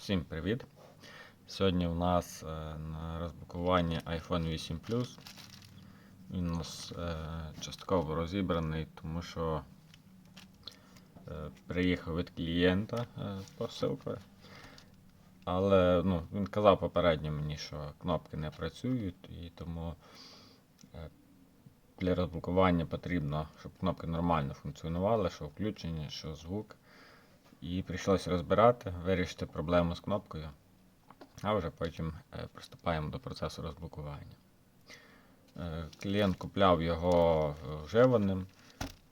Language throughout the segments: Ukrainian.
Всім привіт! Сьогодні у нас е, на розблокуванні iPhone 8 Plus. Він у нас е, частково розібраний, тому що е, приїхав від клієнта з. Але ну, він казав попередньо мені, що кнопки не працюють, і тому для розблокування потрібно, щоб кнопки нормально функціонували, що включення, що звук. І прийшлося розбирати, вирішити проблему з кнопкою, а вже потім е, приступаємо до процесу розблокування. Е, Клієнт купляв його е, вживаним,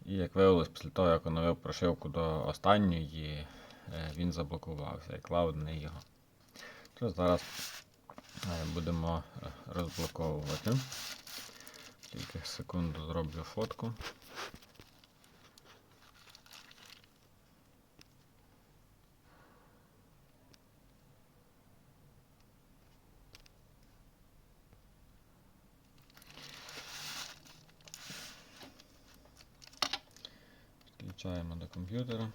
і як виявилось, після того, як оновив прошивку до останньої, він заблокувався і клав не його. То зараз будемо розблоковувати. Тільки секунду зроблю фотку. Підключаємо до комп'ютера.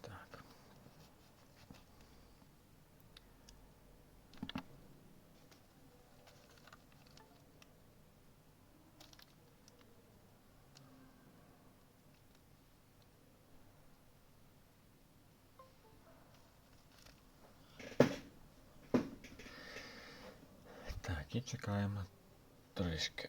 Так. Так, і чекаємо трішки.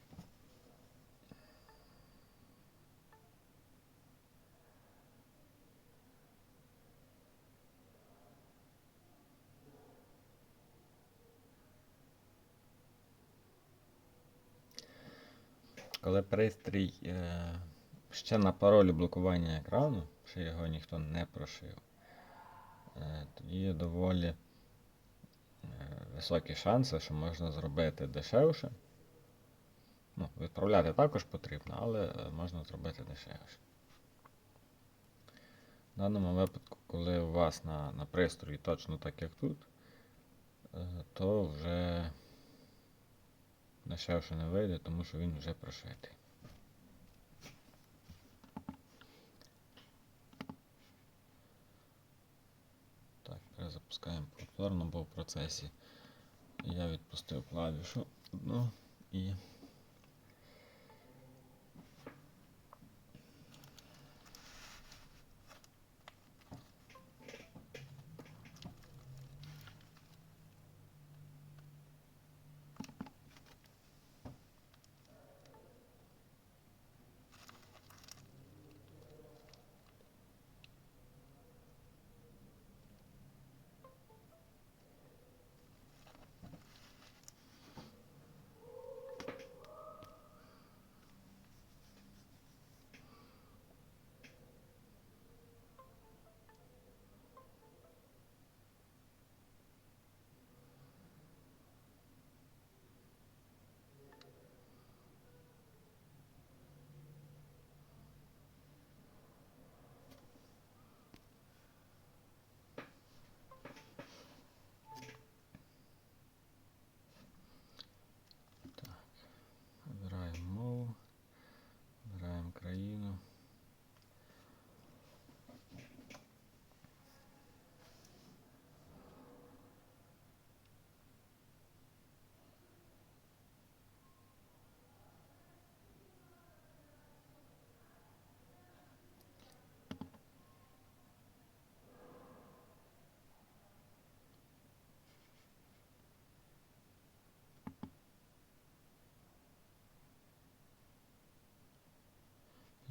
Коли пристрій е, ще на паролі блокування екрану, ще його ніхто не прошив, е, тоді доволі високі шанси, що можна зробити дешевше. Ну, відправляти також потрібно, але е, можна зробити дешевше. В даному випадку, коли у вас на, на пристрої точно так, як тут, е, то вже дешевше не вийде, тому що він вже прошитий. Перезапускаємо повторно, бо в процесі я відпустив клавішу одну і.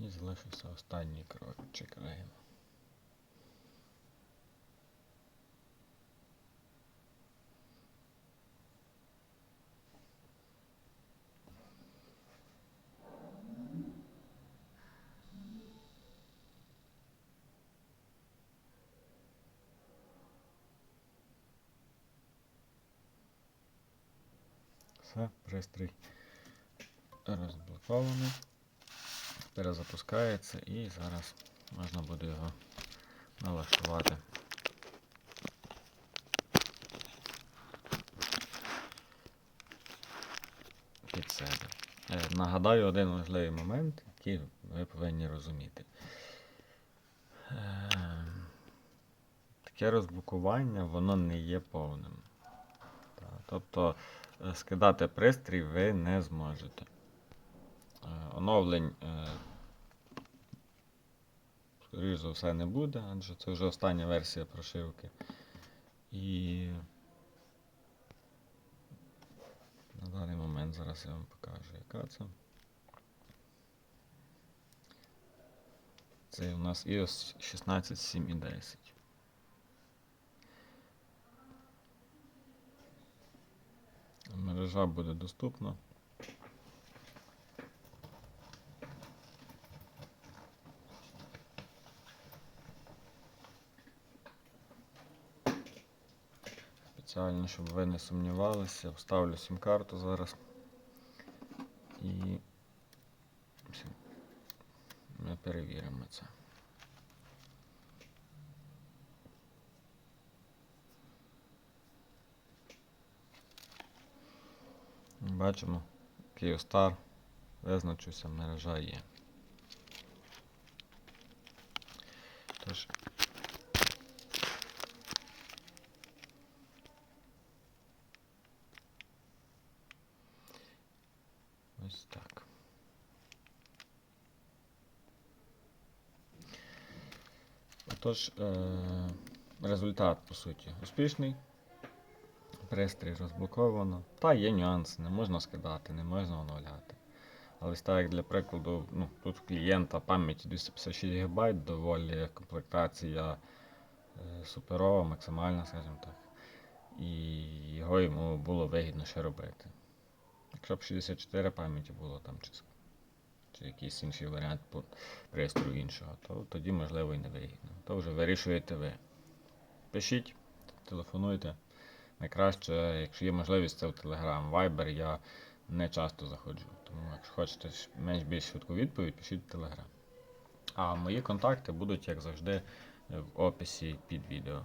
І залишився останній крок. Чекаємо. Все, пристрій розблокований. Перезапускається і зараз можна буде його налаштувати. Під себе. Е, Нагадаю один важливий момент, який ви повинні розуміти. Е, Таке розблокування воно не є повним. Тобто е, скидати пристрій ви не зможете. Оновлень, е, скоріш за все, не буде, адже це вже остання версія прошивки. І на даний момент зараз я вам покажу, яка це. Це у нас iOS 16.7 і 10. Мережа буде доступна. Спеціально, щоб ви не сумнівалися, вставлю сім-карту зараз. І ми перевіримо це. Бачимо, Kyivstar визначився, мережа є. Тож, ось так. Отож, е- результат, по суті, успішний. Пристрій розблоковано. Та є нюанси, не можна скидати, не можна оновляти. Але так як для прикладу, ну, тут клієнта пам'яті 256 ГБ, доволі комплектація е, суперова, максимальна, скажімо так. І його йому було вигідно ще робити. Якщо б 64 пам'яті було там чи, чи якийсь інший варіант по пристрою іншого, то тоді можливо і не вигідно. То вже вирішуєте ви. Пишіть, телефонуйте. Найкраще, якщо є можливість, це в Telegram. Viber я не часто заходжу. Тому якщо хочете менш-більш швидку відповідь, пишіть в Telegram. А мої контакти будуть, як завжди, в описі під відео.